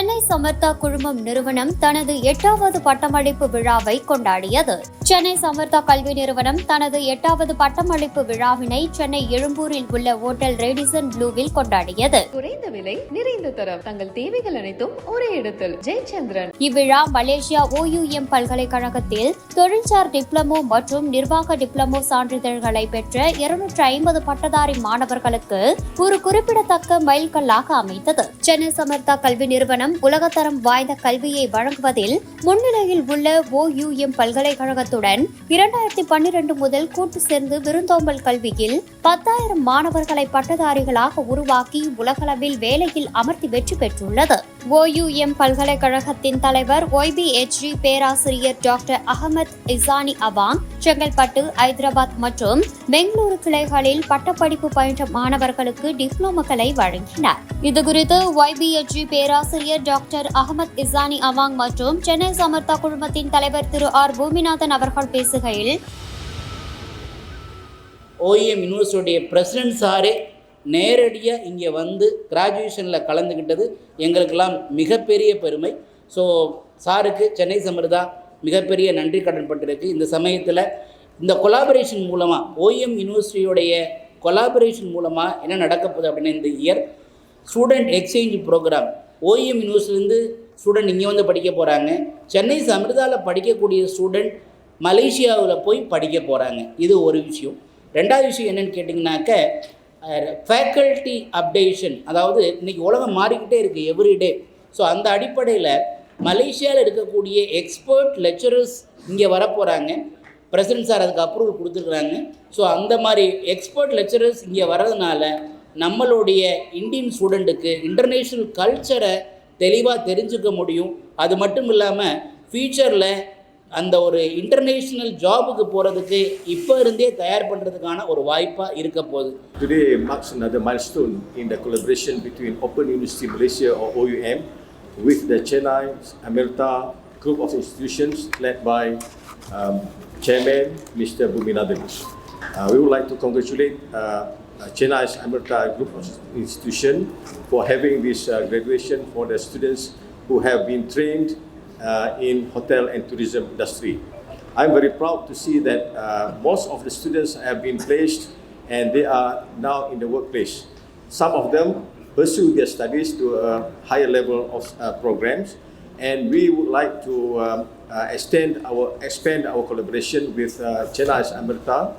சென்னை சமர்த்தா குழுமம் நிறுவனம் தனது எட்டாவது பட்டமளிப்பு விழாவை கொண்டாடியது. சென்னை சமர்த்தா கல்வி நிறுவனம் தனது எட்டாவது பட்டமளிப்பு விழாவினை சென்னை எழும்பூரில் உள்ள ஓட்டல் ரேடிசன் ப்ளூவில் கொண்டாடியது. குறைந்த விலை நிறைந்த தரம். தங்கள் தேவைகள் அனைத்தும் ஒரே இடத்தில். ஜெயச்சந்திரன். இவ்விழா மலேசியா OUM பல்கலைக்கழகத்தில் தொழில்சார் டிப்ளமோ மற்றும் நிர்வாக டிப்ளமோ சான்றிதழ்களை பெற்ற இருநூற்று ஐம்பது பட்டதாரி மாணவர்களுக்கு ஒரு குறிப்பிடத்தக்க மைல்கல்லாக அமைந்தது சென்னை சமர்த்தா கல்வி நிறுவனம் உலகத்தரம் வாய்ந்த கல்வியை வழங்குவதில் முன்னிலையில் உள்ள ஓயுஎம் பல்கலைக்கழகத்துடன் இரண்டாயிரத்தி பன்னிரண்டு முதல் கூட்டு சேர்ந்து விருந்தோம்பல் கல்வியில் பத்தாயிரம் மாணவர்களை பட்டதாரிகளாக உருவாக்கி உலகளவில் வேலையில் அமர்த்தி வெற்றி பெற்றுள்ளது. ஓயுஎம் பல்கலைக்கழகத்தின் தலைவர் ஒய்பிஎச்ஜி பேராசிரியர் doctor Ahmad Izani Awang Chengalpattu Hyderabad மற்றும் பெங்களூரு கிளைகளில் பட்டப்படிப்பு பயின்ற மாணவர்களுக்கு டிப்ளோமாக்களை வழங்கினார். இதுகுறித்து ஒய்பிஎச்ஜி பேராசிரியர் டாக்டர் அகமத் இசானி அவாங் மற்றும் சென்னை சமர்த்தா குழுமத்தின் தலைவர் திரு ஆர் பூமிநாதன் அவர்கள் பேசுகையில் ஓஎம் யூனிவர்சிட்டியுடைய பிரசிடென்ட் சாரே நேரடியாக இங்கே வந்து கிராஜுவேஷனில் கலந்துக்கிட்டது எங்களுக்கெல்லாம் மிகப்பெரிய பெருமை. ஸோ சாருக்கு சென்னை சமிர்தா மிகப்பெரிய நன்றி கடன் பட்டிருக்கு. இந்த சமயத்தில் இந்த கொலாபரேஷன் மூலமாக ஓஎம் யூனிவர்சிட்டியுடைய கொலாபரேஷன் மூலமாக என்ன நடக்க போகுது அப்படின்னா இந்த year student exchange program O M யூனிவர்சிட்டிலேருந்து student இங்கே வந்து படிக்க போகிறாங்க சென்னை சமிர்தாவில் படிக்கக்கூடிய ஸ்டூடெண்ட் மலேசியாவில் போய் படிக்க போகிறாங்க இது ஒரு விஷயம். ரெண்டாவது விஷயம் என்னென்னு கேட்டிங்கனாக்க ஃபேக்கல்ட்டி அப்டேஷன் அதாவது இன்றைக்கி உலகம் மாறிக்கிட்டே இருக்குது எவ்ரிடே ஸோ அந்த அடிப்படையில் மலேசியாவில் இருக்கக்கூடிய எக்ஸ்பர்ட் லெக்சரர்ஸ் இங்கே வரப்போகிறாங்க பிரசிடென்ட் சார் அதுக்கு அப்ரூவல் கொடுத்துருக்குறாங்க. ஸோ அந்த மாதிரி எக்ஸ்பர்ட் லெக்சரர்ஸ் இங்கே வர்றதுனால நம்மளுடைய இந்தியன் ஸ்டூடெண்ட்டுக்கு இன்டர்நேஷ்னல் கல்ச்சரை தெளிவாக தெரிஞ்சுக்க முடியும். அது மட்டும் இல்லாமல் ஃப்யூச்சரில் அந்த ஒரு இன்டர்நேஷ்னல் ஜாபுக்கு போகிறதுக்கு இப்போ இருந்தே தயார் பண்ணுறதுக்கான ஒரு வாய்ப்பாக இருக்க போகுது Today marks another milestone in the collaboration between Open University Malaysia or OUM with the Chennai Amerta group of institutions led by um, Chairman Mr. Buminathan. Uh, we would like to congratulate uh, Chennai Amerta group of institution for having this uh, graduation for the students who have been trained uh, in hotel and tourism industry. I'm very proud to see that uh, most of the students have been placed and they are now in the workplace. Some of them pursue their studies to a higher level of uh, programs, and we would like to um, uh, extend our expand our collaboration with uh, Chennai's Amerta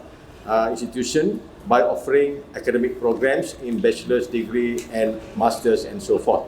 uh, institution by offering academic programs in bachelor's degree and masters and so forth.